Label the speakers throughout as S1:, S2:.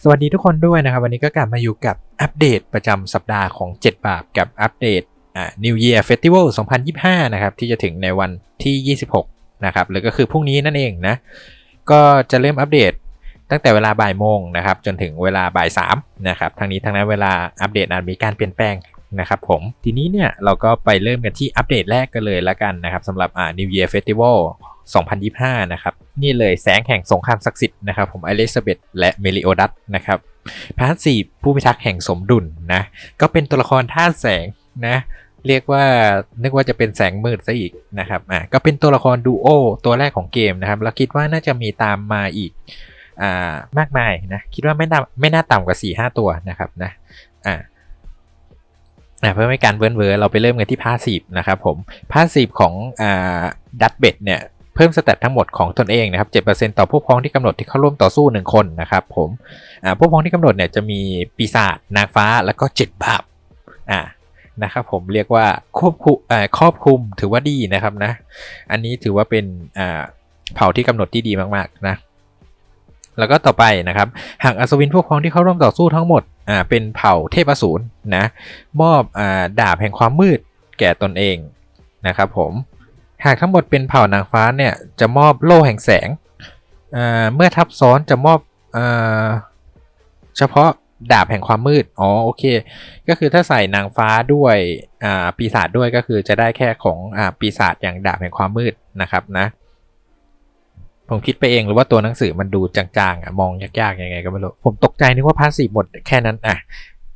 S1: สวัสดีทุกคนด้วยนะครับ วันนี้ก็กลับมาอยู่กับอัปเดตประจำสัปดาห์ของ 7 บาปกับอัปเดตอ่า New Year Festival 2025 นะครับ ที่จะถึงในวันที่ 26 นะครับหรือก็คือพรุ่งนี้นั่นเองนะ ก็จะเริ่มอัปเดตตั้งแต่เวลาบ่ายโมงนะครับ จนถึงเวลาบ่ายสามนะครับทั้งนี้ทั้งนั้นเวลาอัปเดตอาจมีการเปลี่ยนแปลง นะครับผมทีนี้เนี่ยเราก็ไปเริ่มกันที่อัปเดตแรกกันเลยละกันนะครับสำหรับอ่า New Year Festival 2025 นะครับ นี่เลยแสงแห่งสงครามศักดิ์สิทธิ์นะครับผมอลิซาเบธและเมลิโอดัสนะครับพาร์ทสี่ผู้พิทักษ์แห่งสมดุลนะ ก็เป็นตัวละครธาแสงนะเรียกว่านึกว่าจะเป็นแสงมืดซะอีกนะครับอะก็เป็นตัวละครดูโอตัวแรกของเกมนะครับ แล้วคิดว่าน่าจะมีตามมาอีกอ่ามากมายนะ คิดว่าไม่น่าไม่น่าต่ำกว่า 4 5 ตัวนะครับนะอ่า อะเพื่อไม่ให้การเวิร์นเวอร์เราไปเริ่มกันที่พาสีฟนะครับผมพาสีฟของอ่าดัตเบดเนี่ยเพิ่มสเตตทั้งหมดของตนเองนะครับ 7%ต่อผู้พ้องที่กำหนดที่เข้าร่วมต่อสู้ 1 คนนะครับผมอ่าผู้พ้องที่กำหนดเนี่ยจะมีปีศาจนางฟ้าแล้วก็7บาปอ่านะครับผมเรียกว่าควบคุมอ่าครอบคุมถือว่าดีนะครับนะ อันนี้ถือว่าเป็นอ่าเผ่าที่กำหนดที่ดีมากๆนะแล้วก็ต่อไปนะครับ หากอัศวินพวกพ้องที่เข้าร่วมต่อสู้ทั้งหมด อ่าเป็นเผ่าเทพอสูรนะมอบอ่าดาบแห่งความมืดแก่ตนเองนะครับผมหากทั้งหมดเป็นเผ่านางฟ้าเนี่ยจะมอบโล่แห่งแสงอ่าเมื่อทับซ้อนจะมอบอ่าเฉพาะดาบแห่งความมืด อ๋อ โอเค ก็คือถ้าใส่นางฟ้าด้วย อ่า ปีศาจด้วยก็คือจะได้แค่ของ อ่า ปีศาจอย่างดาบแห่งความมืดนะครับนะ ผมคิดไปเองหรือว่าตัวหนังสือมันดูจางๆอะมองยากๆยังไงก็ไม่รู้ผมตกใจนึกว่าพาสซีฟหมดแค่นั้นอะ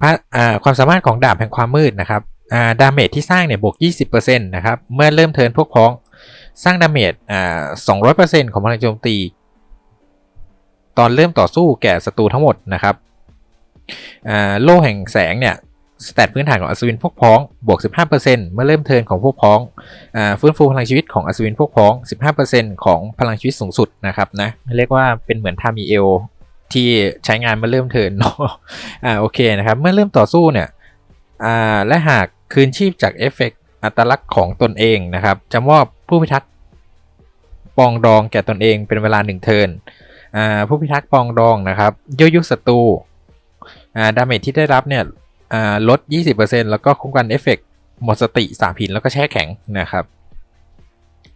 S1: พาอ่าความสามารถของดาบแห่งความมืดนะครับอ่าดาเมจที่สร้างเนี่ยบวก 20%นะครับเมื่อเริ่มเทินพวกพ้องสร้างดาเมจอ่า200%ของพลังโจมตี ตอนเริ่มต่อสู้แก่ศัตรูทั้งหมดนะครับอ่าโล่แห่งแสงเนี่ย สแตทพื้นฐานของอัศวินพวกพ้องบวก 15%เมื่อเริ่มเทินของพวกพ้องอฟื้นฟูพลังชีวิตของอัศวินพวกพ้อง 15%ของพลังชีวิตสูงสุดนะครับนะเรียกว่าเป็นเหมือนทามีเอลที่ใช้งานเมื่อเริ่มเทินเนาะอ่าโอเคนะครับเมื่อเริ่มต่อสู้เนี่ยอ่าและหากคืนชีพจากเอฟเฟกต์อัตลักษณ์ของตนเองนะครับจะมอบผู้พิทักษ์ปองดองแก่ตนเองเป็นเวลาหนึ่งเทินอ่าผู้พิทักษ์ปองดองนะครับยั่วยุศัตรูอ่าดาเมจที่ได้รับเนี่ย ลด 20%แล้วก็คุ้มกันเอฟเฟกต์หมดสติสาผินแล้วก็แช่แข็งนะครับ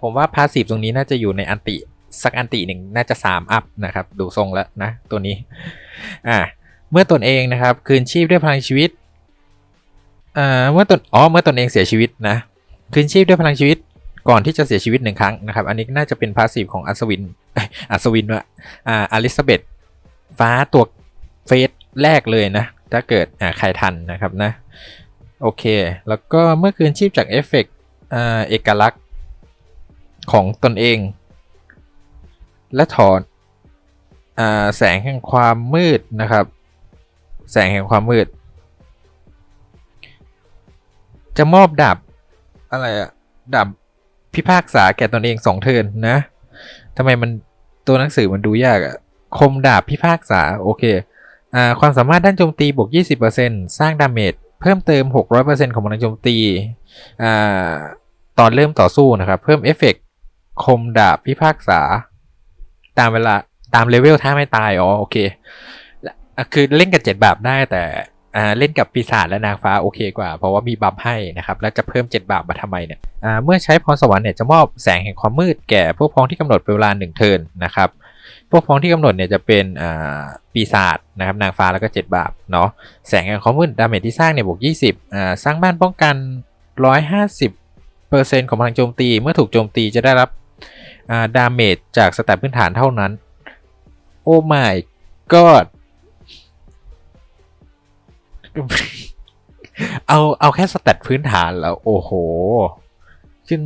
S1: ผมว่าพาสซีฟตรงนี้น่าจะอยู่ในอันติ สักอันติหนึ่งน่าจะ 3 อัพนะครับ ดูทรงแล้วนะตัวนี้อ่าเมื่อตนเองนะครับ คืนชีพด้วยพลังชีวิตอ่าเมื่อตนอ๋อเมื่อตนเองเสียชีวิตนะ คืนชีพด้วยพลังชีวิตก่อนที่จะเสียชีวิตหนึ่งครั้งนะครับ อันนี้น่าจะเป็นพาสซีฟของอัศวินอัศวินวะอ่าอลิซาเบธฟ้าตัวเฟสแรกเลยนะ ถ้าเกิดอ่าใครทันนะครับนะ โอเค แล้วก็เมื่อคืนชีพจากเอฟเฟกต์อ่าเอกลักษณ์ของตนเอง และถอนอ่าแสงแห่งความมืดนะครับ แสงแห่งความมืด จะมอบดาบอะไรอะดาบพิพากษาแก่ตนเองสองเทินนะทำไมมันตัวหนังสือมันดูยากอะคมดาบพิพากษา โอเค ความสามารถด้านโจมตีบวก 20%สร้างดาเมจเพิ่มเติม 600%ของพลังโจมตีตอนเริ่มต่อสู้นะครับ เพิ่มเอฟเฟกต์คมดาบพิพากษา ตามเวลาตามเลเวลถ้าไม่ตาย อ๋อ โอเค คือเล่นกับเจ็ดบาปได้แต่เล่นกับปีศาจและนางฟ้าโอเคกว่า เพราะว่ามีบัฟให้นะครับ แล้วจะเพิ่มเจ็ดบาปมาทำไมเนี่ยเมื่อใช้พรสวรรค์เนี่ยจะมอบแสงแห่งความมืดแก่พวกพ้องที่กำหนดเป็นเวลาหนึ่งเทิร์นนะครับ พวกพ้องที่กำหนดเนี่ยจะเป็นปีศาจนะครับนางฟ้าแล้วก็เจ็ดบาปเนาะแสงแห่งความมืดดาเมจที่สร้างเนี่ยบวก 20อ่าสร้างบ้านป้องกัน 150เปอร์เซ็นต์ของพลังโจมตี เมื่อถูกโจมตีจะได้รับดาเมจจากสแตทพื้นฐานเท่านั้น โอ้ my god เอาเอาแค่สแตทพื้นฐานแล้ว โอ้โหซึ่ง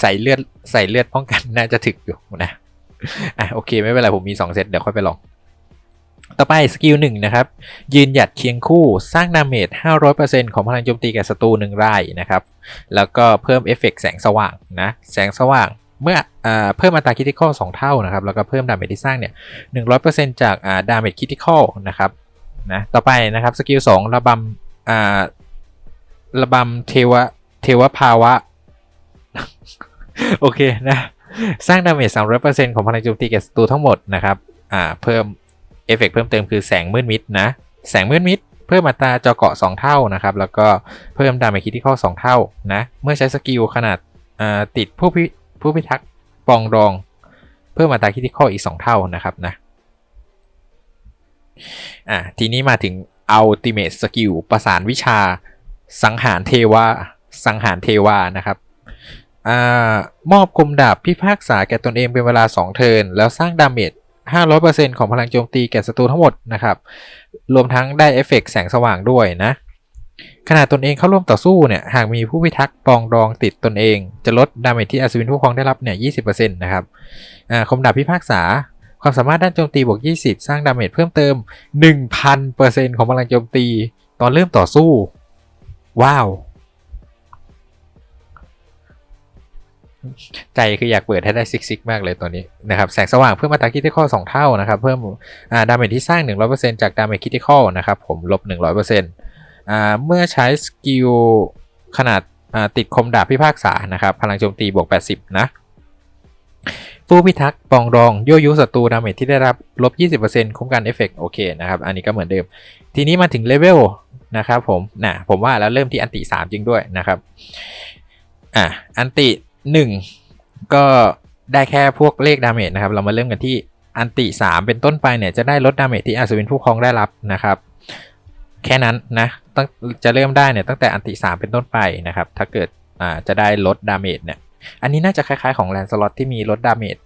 S1: ใส่เลือดใส่เลือดป้องกันน่าจะถึกอยู่นะ อะโอเคไม่เป็นไรผมมี 2 เซตเดี๋ยวค่อยไปลอง ต่อไปสกิลหนึ่งนะครับ ยืนหยัดเคียงคู่สร้างดาเมจ 500%ของพลังโจมตีแก่ศัตรูหนึ่งรายนะครับ แล้วก็เพิ่มเอฟเฟกต์แสงสว่างนะ แสงสว่างเมื่ออเพิ่มอัตราคิติคอลสองเท่านะครับ แล้วก็เพิ่มดาเมจที่สร้างเนี่ย 100%จากอ่าดาเมจคิติคอลนะครับนะต่อไปนะครับสกิล2ระบำอ่าระบำเทวะเทวภาวะ โอเคนะ สร้างดาเมจ300%ของพลังโจมตีแก่ศัตรูทั้งหมดนะครับอ่าเพิ่มเอฟเฟกเพิ่มเติมคือแสงมืดมิดนะ แสงมืดมิด เพิ่มอัตราจอเกาะ 2 เท่านะครับ แล้วก็เพิ่มดาเมจคิดที่ข้อ2เท่านะ เมื่อใช้สกิลขนาดติดผู้พิผู้พิทักษ์ปองรอง เพิ่มอัตราคิดที่ข้ออีก 2 เท่านะครับนะอะทีนี้มาถึง Ultimate Skill ประสานวิชาสังหารเทวาสังหารเทวานะครับ อมอบคมดาบพิพากษาแก่ตนเองเป็นเวลา 2 เทิร์นแล้วสร้างดาเมจ500%ของพลังโจมตีแก่ศัตรูทั้งหมดนะครับ รวมทั้งได้เอฟเฟกแสงสว่างด้วยนะ ขณะตนเองเข้าร่วมต่อสู้เนี่ย หากมีผู้พิทักษ์ปองดองติดตนเอง จะลดดาเมจที่อัศวินผู้ครองได้รับเนี่ย20%นะครับคมดาบพิพากษา ความสามารถด้านโจมตีบวก 20 สร้างดาเมจเพิ่มเติม 1,000%ของพลังโจมตี ตอนเริ่มต่อสู้ ว้าว ใจคืออยากเปิดให้ได้ซิกซิกมากเลยตัวนี้นะครับแสงสว่างเพิ่มมาตาคิดที่ข้อ2เท่านะครับ เพิ่มดาเมจที่สร้าง 100%จากดาเมจคิที่ข้อนะครับผมลบ 100%อ่าเมื่อใช้สกิลขนาดติดคมดาบพิพากษานะครับ พลังโจมตีบวก 80 นะฟูพิทักษ์ปองรองยั่วยุศัตรูดาเมจที่ได้รับลบ 20%คุ้มกันเอฟเฟกโอเคนะครับ อันนี้ก็เหมือนเดิม ทีนี้มาถึงเลเวลนะครับผมนะผมว่าแล้วเริ่มที่อันติ 3 จริงด้วยนะครับอะอันติ 1 ก็ได้แค่พวกเลขดาเมจนะครับ เรามาเริ่มกันที่อันติ 3 เป็นต้นไปเนี่ยจะได้ลดดาเมจที่อัศวินผู้ครองได้รับนะครับ แค่นั้นนะต้องจะเริ่มได้เนี่ยตั้งแต่อันติ 3 เป็นต้นไปนะครับ ถ้าเกิดอ่าจะได้ลดดาเมจเนี่ยอันนี้น่าจะคล้ายๆของแลนสล็อตที่มีลดดาเมจ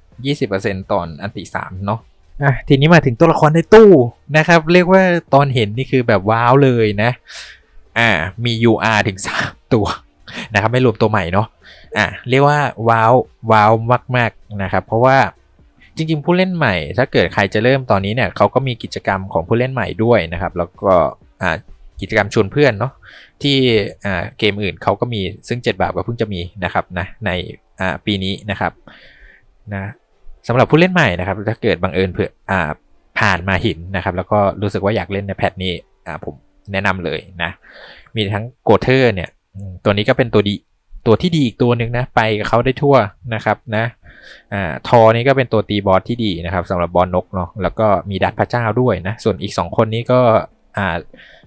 S1: 20%ตอนอันติ 3 เนาะอะทีนี้มาถึงตัวละครในตู้นะครับ เรียกว่าตอนเห็นนี่คือแบบว้าวเลยนะ อ่ามี UR ถึง 3 ตัวนะครับ ไม่รวมตัวใหม่เนาะ อะเรียกว่าว้าวว้าวมากๆนะครับ เพราะว่าจริงๆ ผู้เล่นใหม่ ถ้าเกิดใครจะเริ่มตอนนี้เนี่ยเขาก็มีกิจกรรมของผู้เล่นใหม่ด้วยนะครับ แล้วก็อ่ากิจกรรมชวนเพื่อนเนาะที่อ่าเกมอื่นเขาก็มีซึ่ง 7 บาทก็เพิ่งจะมีนะครับนะในอ่าปีนี้นะครับนะสำหรับผู้เล่นใหม่นะครับ ถ้าเกิดบังเอิญเผื่ออ่าผ่านมาหินนะครับ แล้วก็รู้สึกว่าอยากเล่นในแพทนี้อ่าผมแนะนำเลยนะ มีทั้งโกเทอร์เนี่ยตัวนี้ก็เป็นตัวดี ตัวที่ดีอีกตัวหนึ่งนะไปกับเขาได้ทั่วนะครับนะอ่าทอนี้ก็เป็นตัวตีบอสที่ดีนะครับสำหรับบอลนกเนาะแล้วก็มีดัดพระเจ้าด้วยนะส่วนอีก 2 คนนี้ก็อ่า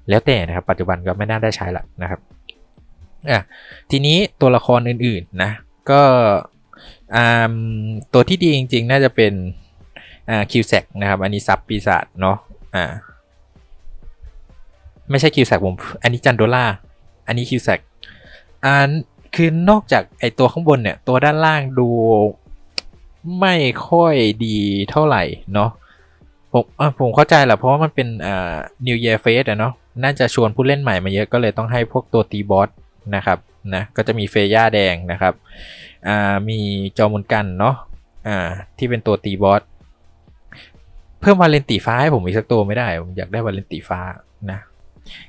S1: แล้วแต่นะครับปัจจุบันก็ไม่น่าได้ใช้ละนะครับอะทีนี้ตัวละครอื่นๆนะก็อ่าตัวที่ดีจริงๆ น่าจะเป็นอ่าคิวแซกนะครับอันนี้ซับปีศาจเนาะอ่าไม่ใช่คิวแซกผมอันนี้จันโดล่าอันนี้คิวแซกอัน คือนอกจากไอตัวข้างบนเนี่ย ตัวด้านล่างดูไม่ค่อยดีเท่าไหร่เนาะผมผมเข้าใจแหละเพราะว่ามันเป็นอ่า New Year Face อะเนาะน่าจะชวนผู้เล่นใหม่มาเยอะก็เลยต้องให้พวกตัวตีบอสนะครับนะก็จะมีเฟย่าแดงนะครับอ่ามีจอมุนกันเนาะอ่าที่เป็นตัวตีบอสเพิ่มวาเลนตีฟ้าให้ผมอีกสักตัวไม่ได้ ผมอยากได้วาเลนตีฟ้านะ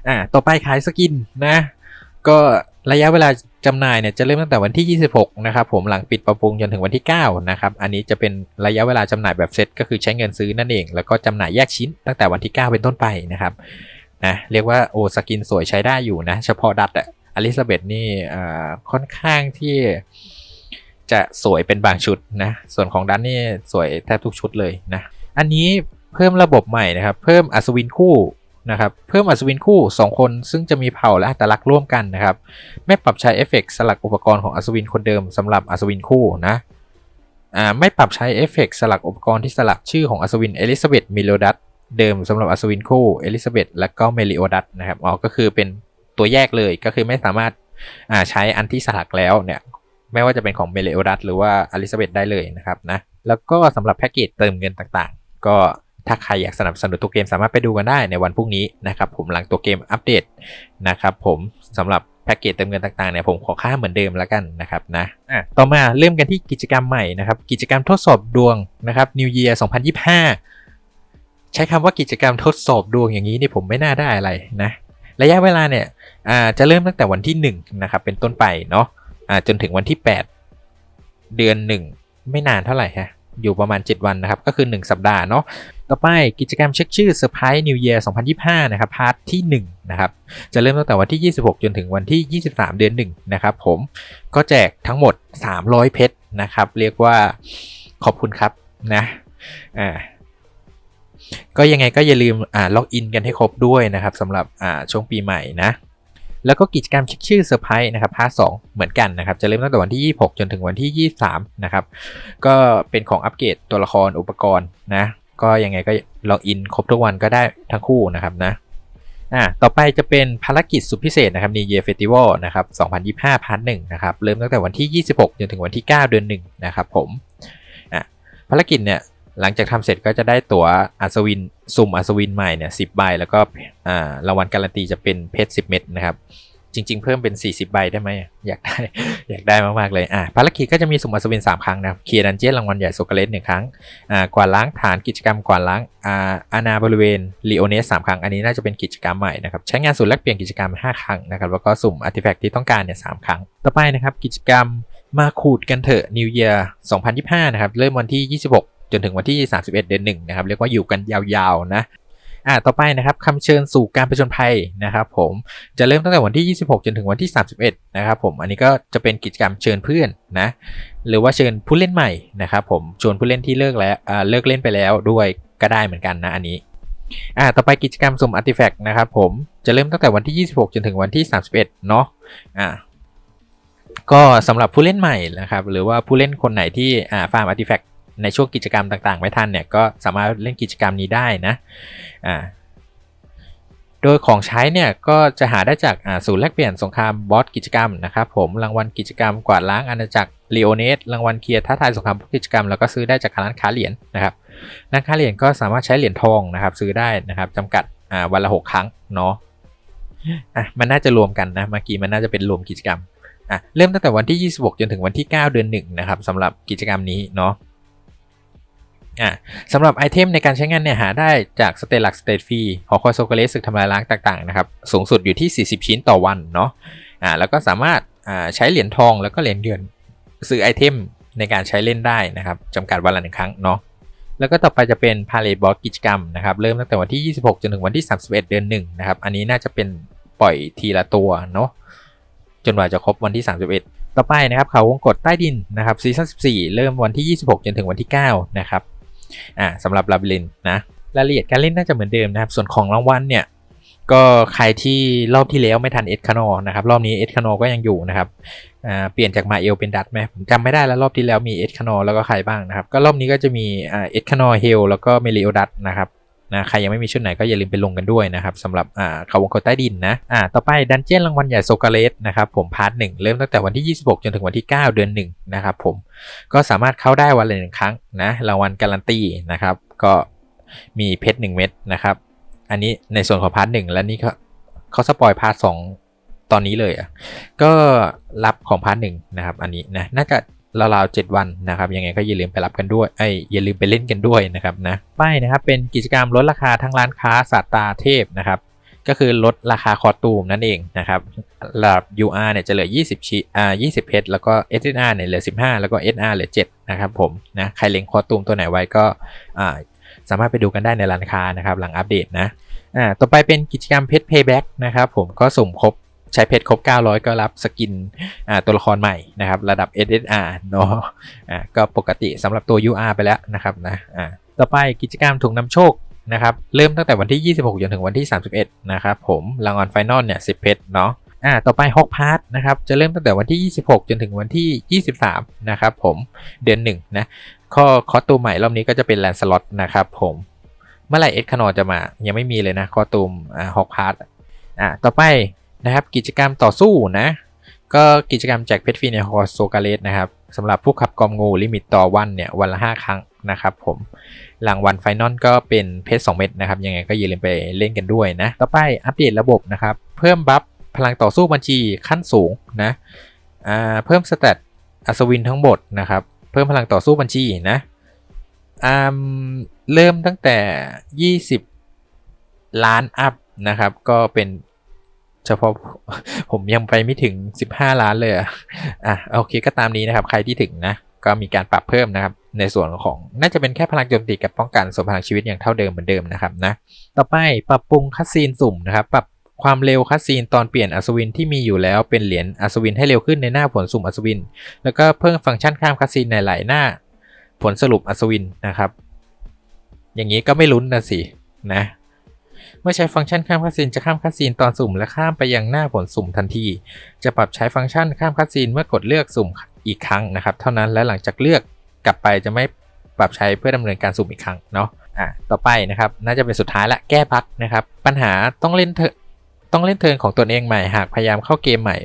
S1: อ่าต่อไปขายสกินนะ ก็ ระยะเวลาจำหน่ายเนี่ยจะเริ่มตั้งแต่วันที่ 26 นะครับผมหลังปิดประปรุงจนถึงวันที่ 9 นะครับ อันนี้จะเป็นระยะเวลาจำหน่ายแบบเซตก็คือใช้เงินซื้อนั่นเอง แล้วก็จำหน่ายแยกชิ้นตั้งแต่วันที่ 9 เป็นต้นไปนะครับนะเรียกว่าโอสกินสวยใช้ได้อยู่นะ เฉพาะดัตอะอลิซาเบธนี่ค่อนข้างที่จะสวยเป็นบางชุดนะ ส่วนของดันนี่สวยแทบทุกชุดเลยนะ อันนี้เพิ่มระบบใหม่นะครับ เพิ่มอัศวินคู่ นะครับเพิ่มอัศวินคู่ 2 คนซึ่งจะมีเผ่าและอัตลักษณ์ร่วมกันนะครับ ไม่ปรับใช้เอฟเฟกสลักอุปกรณ์ของอัศวินคนเดิมสำหรับอัศวินคู่นะอ่าไม่ปรับใช้เอฟเฟกสลักอุปกรณ์ที่สลักชื่อของอัศวินเอลิซาเบธมิโลดัตเดิมสำหรับอัศวินคู่เอลิซาเบธและก็เมลิโอดัตนะครับอ๋อก็คือเป็นตัวแยกเลยก็คือไม่สามารถอ่าใช้อันที่สลักแล้วเนี่ยไม่ว่าจะเป็นของเมลิโอดัตหรือว่าอลิซาเบธได้เลยนะครับนะแล้วก็สำหรับแพ็กเกจเติมเงินต่างๆ ก็ ถ้าใครอยากสนับสนุนตัวเกมสามารถไปดูกันได้ในวันพรุ่งนี้นะครับผมหลังตัวเกมอัปเดตนะครับผมสำหรับแพ็กเกจเติมเงินต่างๆเนี่ยผมขอค่าเหมือนเดิมแล้วกันนะครับนะอะต่อมาเริ่มกันที่กิจกรรมใหม่นะครับ กิจกรรมทดสอบดวงนะครับ New Year 2025 ใช้คำว่ากิจกรรมทดสอบดวงอย่างนี้นี่ผมไม่น่าได้อะไรนะ ระยะเวลาเนี่ยอ่าจะเริ่มตั้งแต่วันที่1นะครับเป็นต้นไปเนาะอ่าจนถึงวันที่ 8 เดือน 1 ไม่นานเท่าไหร่ฮะอยู่ประมาณ 7 วันนะครับ ก็คือ 1 สัปดาห์เนาะ ต่อไปกิจกรรมเช็คชื่อเซอร์ไพรส์นิวเยียร์2025 นะครับพาร์ทที่1นะครับจะเริ่มตั้งแต่วันที่ 26 จนถึงวันที่ 23 เดือน1นะครับผมก็แจกทั้งหมด 300 เพชรนะครับ เรียกว่าขอบคุณครับนะอ่าก็ยังไงก็อย่าลืมอ่าล็อกอินกันให้ครบด้วยนะครับสำหรับอ่าช่วงปีใหม่นะแล้วก็กิจกรรมเช็คชื่อเซอร์ไพรส์นะครับพาร์ทสเหมือนกันนะครับ จะเริ่มตั้งแต่วันที่ 26 จนถึงวันที่ 23 นะครับ ก็เป็นของอัปเกรดตัวละครอุปกรณ์นะ ก็ยังไงก็ล็อกอินครบทุกวันก็ได้ทั้งคู่นะครับนะอ่าต่อไปจะเป็นภารกิจสุดพิเศษนะครับ New Year Festival นะครับ2025พาร์ทหนึ่งนะครับเริ่มตั้งแต่วันที่ 26 จนถึงวันที่ 9 เดือน1นะครับผมอะภารกิจเนี่ยหลังจากทำเสร็จก็จะได้ตั๋วอัศวิน สุ่มอัศวินใหม่เนี่ยสิบใบแล้วก็อ่ารางวัลการันตีจะเป็นเพชร10เม็ดนะครับ จริง ๆ เพิ่มเป็น 40 ใบได้ไหมอยากได้ อยากได้มากๆเลยอะภารกิจก็จะมีสุ่มอัศวิน 3 ครั้งนะครับเคลียร์ดันเจี้ยนรางวัลใหญ่โซกเลสหนึ่งครั้งอ่ากวาดล้างฐานกิจกรรมกวาดล้างอ่าอาณาบริเวณลีโอเนสสามครั้ง อันนี้น่าจะเป็นกิจกรรมใหม่นะครับใช้งานศูนย์แลกเปลี่ยนกิจกรรม 5 ครั้งนะครับแล้วก็สุ่มอาร์ติแฟกต์ที่ต้องการเนี่ยสครั้ง ต่อไปนะครับกิจกรรมมาขูดกันเถอะ New Year 2025 นะครับเริ่มวันที่ 26 จนถึงวันที่ 31 เดือน1นะครับเรียกว่าอยู่กันยาวๆนะ อ่าต่อไปนะครับคำเชิญสู่การผจญภัยนะครับผมจะเริ่มตั้งแต่วันที่ 26 จนถึงวันที่ 31 นะครับผมอันนี้ก็จะเป็นกิจกรรมเชิญเพื่อนนะหรือว่าเชิญผู้เล่นใหม่นะครับผมชวนผู้เล่นที่เลิกแล้วอ่าเลิกเล่นไปแล้วด้วยก็ได้เหมือนกันนะอันนี้อ่าต่อไปกิจกรรมสุ่มอาร์ติแฟกต์นะครับผมจะเริ่มตั้งแต่วันที่ 26 จนถึงวันที่ 31 เนาะอ่าก็สำหรับผู้เล่นใหม่นะครับหรือว่าผู้เล่นคนไหนที่อ่าฟาร์มอาร์ติแฟกต์ ในช่วงกิจกรรมต่างๆ ไม่ทันเนี่ยก็สามารถเล่นกิจกรรมนี้ได้นะอ่าโดยของใช้เนี่ยก็จะหาได้จากศูนย์แลกเปลี่ยนสงครามบอสกิจกรรมนะครับผมรางวัลกิจกรรมกวาดล้างอาณาจักรลีโอเนสรางวัลเคลียร์ท้าทายสงครามกิจกรรม แล้วก็ซื้อได้จากร้านค้าเหรียญนะครับร้านค้าเหรียญก็สามารถใช้เหรียญทองนะครับซื้อได้นะครับจำกัดวันละ 6 ครั้งเนาะอะมันน่าจะรวมกันนะเมื่อกี้มันน่าจะเป็นรวมกิจกรรมอะเริ่มตั้งแต่วันที่ 26 จนถึงวันที่ 9 เดือน1นะครับสำหรับกิจกรรมนี้เนาะ อ่าสำหรับไอเทมในการใช้งานเนี่ยหาได้จากสเตลักสเตทฟรีหอคอยโซเกเลสสึกทำลายล้างต่างๆนะครับสูงสุดอยู่ที่ 40 ชิ้นต่อวันเนาะอ่าแล้วก็สามารถอ่าใช้เหรียญทองแล้วก็เหรียญเงินซื้อไอเทมในการใช้เล่นได้นะครับจำกัดวันละหนึ่งครั้งเนาะแล้วก็ต่อไปจะเป็นพาเลทบอสกิจกรรมนะครับเริ่มตั้งแต่วันที่ 26 จนถึงวันที่ 31 เดือน1นะครับอันนี้น่าจะเป็นปล่อยทีละตัวเนาะจนกว่าจะครบวันที่ 31 ต่อไปนะครับเขาวงกดใต้ดินนะครับซีซั่น14 เริ่มวันที่ 26 จนถึงวันที่ 9 นะครับ อ่าสำหรับลาบิลินนะรายละเอียดการเล่นน่าจะเหมือนเดิมนะครับ ส่วนของรางวัลเนี่ยก็ใครที่รอบที่แล้วไม่ทันเอ็ดคานอนะครับรอบนี้เอ็ดคานอก็ยังอยู่นะครับเปลี่ยนจากมาเอลเป็นดัตไหมผมจำไม่ได้แล้วรอบที่แล้วมีเอ็ดคานอแล้วก็ใครบ้างนะครับก็รอบนี้ก็จะมีเอ็ดคานอเฮลแล้วก็เมลิโอดัตนะครับ นะใครยังไม่มีชุดไหนก็อย่าลืมไปลงกันด้วยนะครับสำหรับอ่าเขาวงกตใต้ดินนะอ่าต่อไปดันเจี้ยนรางวัลใหญ่โซกาเลสนะครับผมพาร์ทหนึ่งเริ่มตั้งแต่วันที่ 26 จนถึงวันที่ 9 เดือน1นะครับผมก็สามารถเข้าได้วันละหนึ่งครั้งนะรางวัลการันตีนะครับก็มีเพชรหนึ่งเม็ดนะครับอันนี้ในส่วนของพาร์ทหนึ่งแล้วนี่เขาเขาสปอยพาร์ทสองตอนนี้เลยอะก็รับของพาร์ทหนึ่งนะครับอันนี้นะน่าจะ ราวๆ7วันนะครับ ยังไงก็อย่าลืมไปรับกันด้วยไอ้อย่าลืมไปเล่นกันด้วยนะครับนะป้ายนะครับเป็นกิจกรรมลดราคาทั้งร้านค้าสัตาเทพนะครับก็คือลดราคาคอตูมนั่นเองนะครับระดับ UR เนี่ยจะเหลือ 20ชิอ่า20 เพชร แล้วก็ SNR เนี่ยเหลือ 15 แล้วก็ SR เหลือ 7 นะครับผมนะ ใครเล็งคอตูมตัวไหนไว้ก็อ่าสามารถไปดูกันได้ในร้านค้านะครับ หลังอัปเดตนะอ่าต่อไปเป็นกิจกรรมเพชร Payback นะครับผมก็สุ่มครบ ใช้เพชรครบ 900 ก็รับสกินตัวละครใหม่นะครับ ระดับ SSR เนาะก็ปกติสำหรับตัว UR ไปแล้วนะครับนะต่อไปกิจกรรมถุงนำโชคนะครับเริ่มตั้งแต่วันที่ 26 จนถึงวันที่ 31 นะครับผมรางวัลไฟนอลเนี่ย 10 เพชรเนาะอ่าต่อไปฮอกพาร์ทนะครับจะเริ่มตั้งแต่วันที่ 26 จนถึงวันที่ 23 นะครับผมเดือน1นะข้อคอตูมใหม่รอบนี้ก็จะเป็นแลนสล็อตนะครับผมเมื่อไหร่เอ็ดคานอจะมายังไม่มีเลยนะคอตูมอ่าฮอกพาร์ทอ่าต่อไป นะครับ กิจกรรมต่อสู้นะ ก็กิจกรรมแจกเพชรฟรีในฮอสโซกาเลสนะครับสำหรับผู้ขับกอมงูลิมิตต่อวันเนี่ยวันละ 5 ครั้งนะครับผมรางวัลไฟนอลก็เป็นเพชร2เม็ดนะครับ ยังไงก็อย่าลืมไปเล่นกันด้วยนะ ต่อไปอัปเดตระบบนะครับ เพิ่มบัฟพลังต่อสู้บัญชีขั้นสูงนะอ่าเพิ่มสเตตอัศวินทั้งหมดนะครับ เพิ่มพลังต่อสู้บัญชีนะอ่าเริ่มตั้งแต่ 20 ล้านอัพนะครับ ก็เป็น เฉพาะผมยังไปไม่ถึง 15 ล้านเลยอะอะโอเคก็ตามนี้นะครับ ใครที่ถึงนะ ก็มีการปรับเพิ่มนะครับ ในส่วนของน่าจะเป็นแค่พลังโจมตีกับป้องกันส่วนพลังชีวิตอย่างเท่าเดิมเหมือนเดิมนะครับนะต่อไปปรับปรุงคัสซีนสุ่มนะครับ ปรับความเร็วคัสซีนตอนเปลี่ยนอัศวินที่มีอยู่แล้วเป็นเหรียญอัศวินให้เร็วขึ้นในหน้าผลสุ่มอัศวิน แล้วก็เพิ่มฟังก์ชันข้ามคัสซีนในหลายหน้า ผลสรุปอัศวินนะครับ อย่างนี้ก็ไม่ลุ้นนะสินะ เมื่อใช้ฟังก์ชันข้ามคัดซีนจะข้ามคัดซีนตอนสุ่มและข้ามไปยังหน้าผลสุ่มทันที จะปรับใช้ฟังก์ชันข้ามคัดซีนเมื่อกดเลือกสุ่มอีกครั้งนะครับ เท่านั้นและหลังจากเลือกกลับไปจะไม่ปรับใช้เพื่อดำเนินการสุ่มอีกครั้งเนาะอะต่อไปนะครับ น่าจะเป็นสุดท้ายละแก้บั๊กนะครับ ปัญหาต้องเล่นเถอะต้องเล่นเทิร์นของตนเองใหม่หากพยายามเข้าเกมใหม่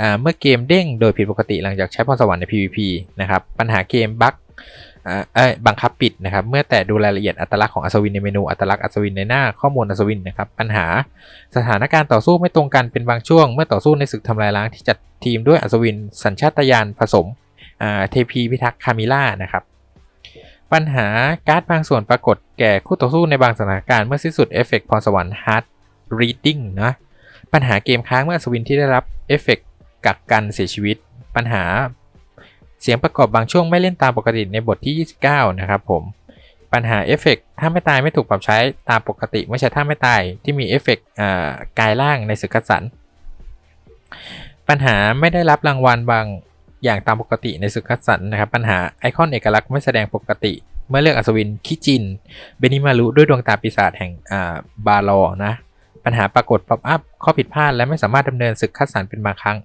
S1: อ่าเมื่อเกมเด้งโดยผิดปกติหลังจากใช้พรสวรรค์ใน PVP นะครับ ปัญหาเกมบั๊ก เอ้ยบังคับปิดนะครับ เมื่อแต่ดูรายละเอียดอัตลักษณ์ของอัศวินในเมนูอัตลักษณ์อัศวินในหน้าข้อมูลอัศวินนะครับ ปัญหาสถานการณ์ต่อสู้ไม่ตรงกันเป็นบางช่วง เมื่อต่อสู้ในศึกทำลายล้างที่จัดทีมด้วยอัศวิน สัญชาตญาณผสมอ่าเทพีพิทักษ์คามิล่านะครับ ปัญหาการ์ดบางส่วนปรากฏแก่คู่ต่อสู้ในบางสถานการณ์เมื่อสิ้นสุดเอฟเฟกต์พรสวรรค์ฮาร์ดรีดดิ้งนะปัญหาเกมค้างเมื่ออัศวินที่ได้รับเอฟเฟกต์กักกันเสียชีวิต ปัญหา เสียงประกอบบางช่วงไม่เล่นตามปกติในบทที่ 29 นะครับผม ปัญหาเอฟเฟกต์ถ้าไม่ตายไม่ถูกปรับใช้ตามปกติไม่ใช่ถ้าไม่ตายที่มีเอฟเฟกต์กายล่างในศึกคัดสรรปัญหาไม่ได้รับรางวัลบางอย่างตามปกติในศึกคัดสรรนะครับ ปัญหาไอคอนเอกลักษณ์ไม่แสดงปกติ เมื่อเลือกอัศวินคิจิน เบนิมารุด้วยดวงตาปีศาจแห่งบาลอนะปัญหาปรากฏป๊อปอัพข้อผิดพลาดและไม่สามารถดำเนินศึกคัดสรรเป็นบางครั้ง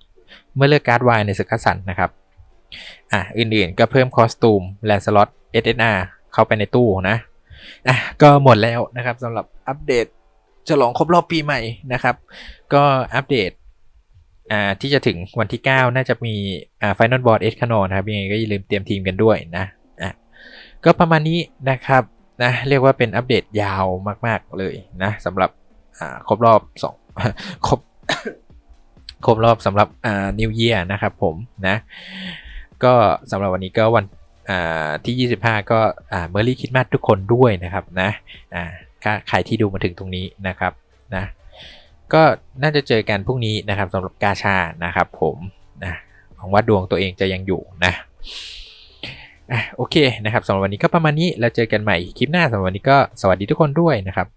S1: เมื่อเลือกการ์ดวายในศึกคัดสรรนะครับ อะอื่นๆก็เพิ่มคอสตูมแลนสล็อต SSR เข้าไปในตู้นะอะก็หมดแล้วนะครับสำหรับอัปเดตฉลองครบรอบปีใหม่นะครับ ก็อัปเดตอ่าที่จะถึงวันที่ 9 น่าจะมีอ่า Final Board เอสคานอนะครับยังไงก็อย่าลืมเตรียมทีมกันด้วยนะอะก็ประมาณนี้นะครับนะเรียกว่าเป็นอัปเดตยาวมาก ๆ เลยนะสำหรับอ่าครบรอบสองครบครบรอบสำหรับอ่า New Year นะครับผมนะ ก็สำหรับวันนี้ก็วันอ่าที่ 25 ก็เมอรี่คิดมาสทุกคนด้วยนะครับนะใครที่ดูมาถึงตรงนี้นะครับนะก็น่าจะเจอกันพรุ่งนี้นะครับสำหรับกาชานะครับผมนะหวังว่าดวงตัวเองจะยังอยู่นะโอเคนะครับสำหรับวันนี้ก็ประมาณนี้แล้วเจอกันใหม่คลิปหน้าสำหรับวันนี้ก็สวัสดีทุกคนด้วยนะครับ